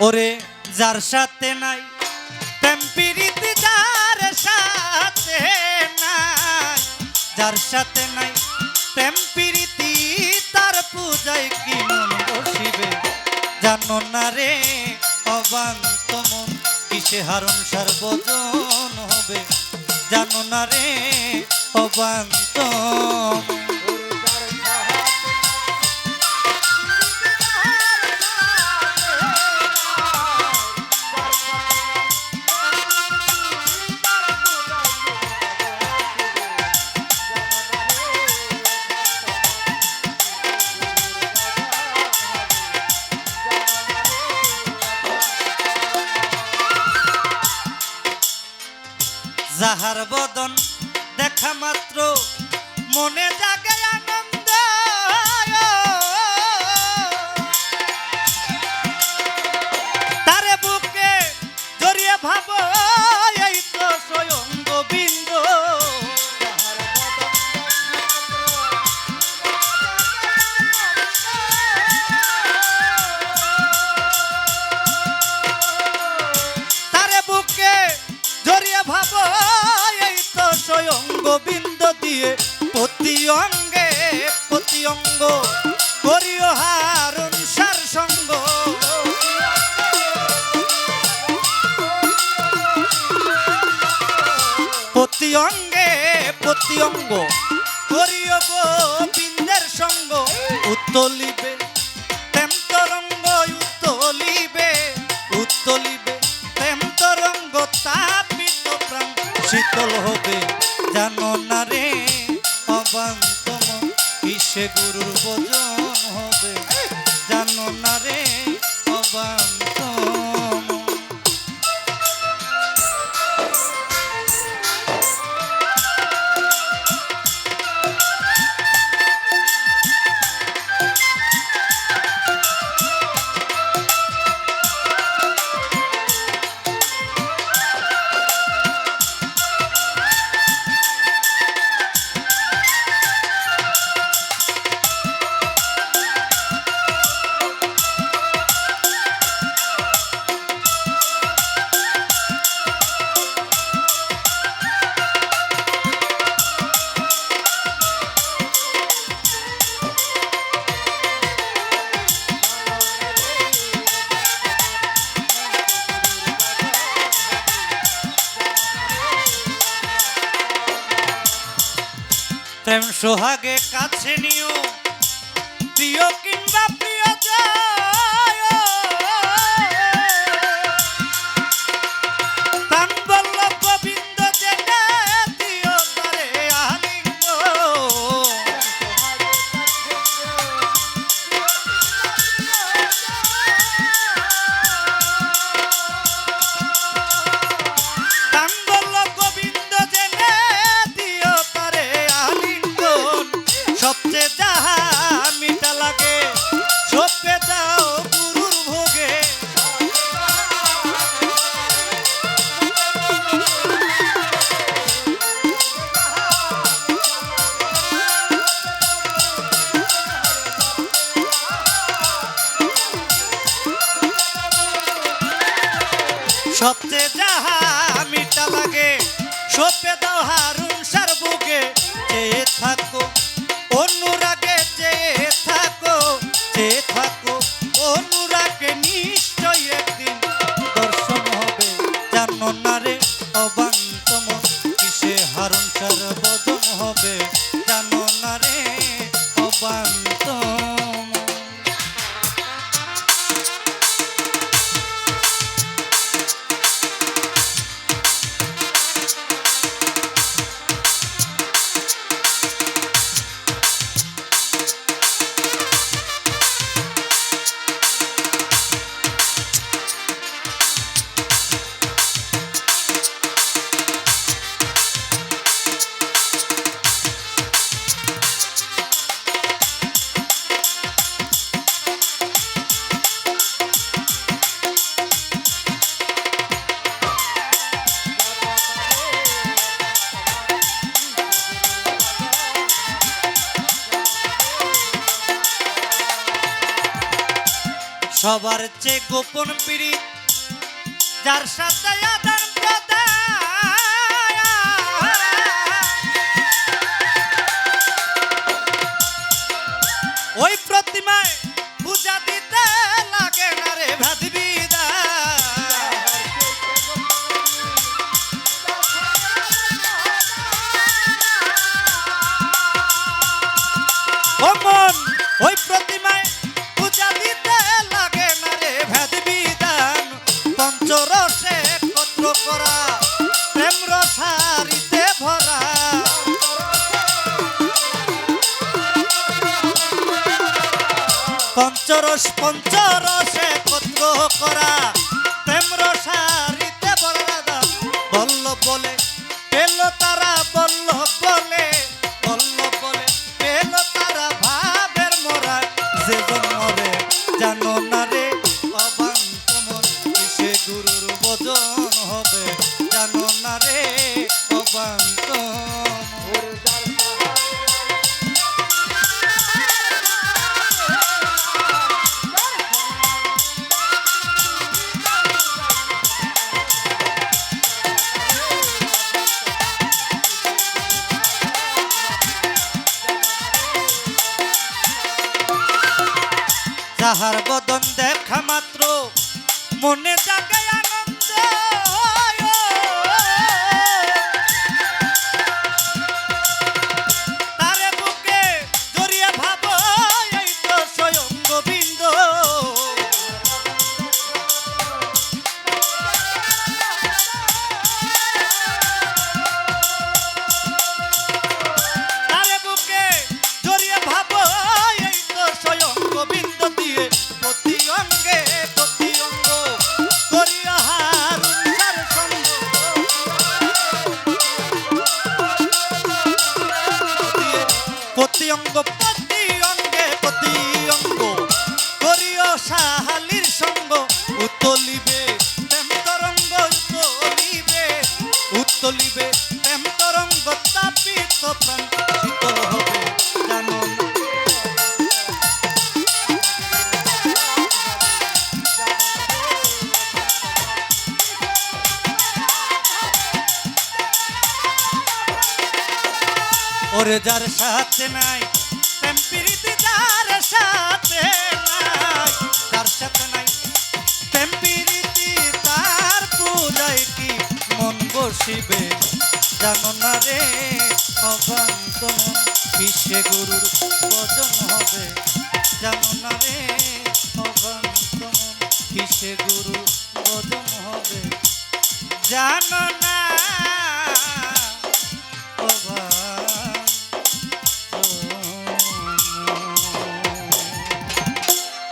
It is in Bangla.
ওরে যার সাথে নাই, প্রেম প্রীতি যার সাথে নাই, যার সাথে নাই, প্রেম তার পূজায় কি মন বসিবে জানো না রে, অবান্ত মন, কিসে হারণ সার্বজন হবে জানো না রে, অবান্ত মন। যাহার বদন দেখা মাত্র মনে জাগে আনন্দ। তারে বুকে জড়িয়ে ভাব। দিয়ে প্রতি অঙ্গে প্রতি অঙ্গ করিও হারুন সার সঙ্গ। প্রতি অঙ্গে প্রতি অঙ্গ করিও গোবিন্দের সঙ্গ। উত্তলিবে প্রেম তরঙ্গ উত্তলিবে উত্তলিবে প্রেম তরঙ্গ তাপিত প্রাণ। শীতল হবে জানো গুরুর ভজন প্রেম সোহাগে কাছে নিও। প্রিয় কিংবা সবচেয়ে যাহা মিঠা লাগে, সপে দাও হারুন সার বুকে। চেয়ে থাকো, অনুরাগে চেয়ে থাকো চেয়ে থাকো, অনুরাগে নিশ্চয় একদিন দর্শন হবে। জানো না রে অবান্তম কিসে হারুন সার বদন হবে? জানো না রে অবান্তম সবার চেয়ে গোপন পিড়ি, যার সাথে আদান ওই প্রতিমায় পূজা দিতে লাগে না রে ভাদবিদা ও ওই প্রতিমায় পঞ্চরস পঞ্চরসে কথ করা। প্রেম রসারিতে দাদা বলল বলে পেল তারা বলল বলে। যাহার বদন দেখা মাত্র মনে জাগে ওরে যার সাথে নাই, প্রেম প্রীতি যার সাথে নাই যার সাথে নাই। প্রেম প্রীতি তার পূজায় কি মন বসিবে, জানো না রে অবান্ত কিসে গুরুর বজন হবে? জানো না রে অবান্ত কিসে গুরু বজন হবে? জানো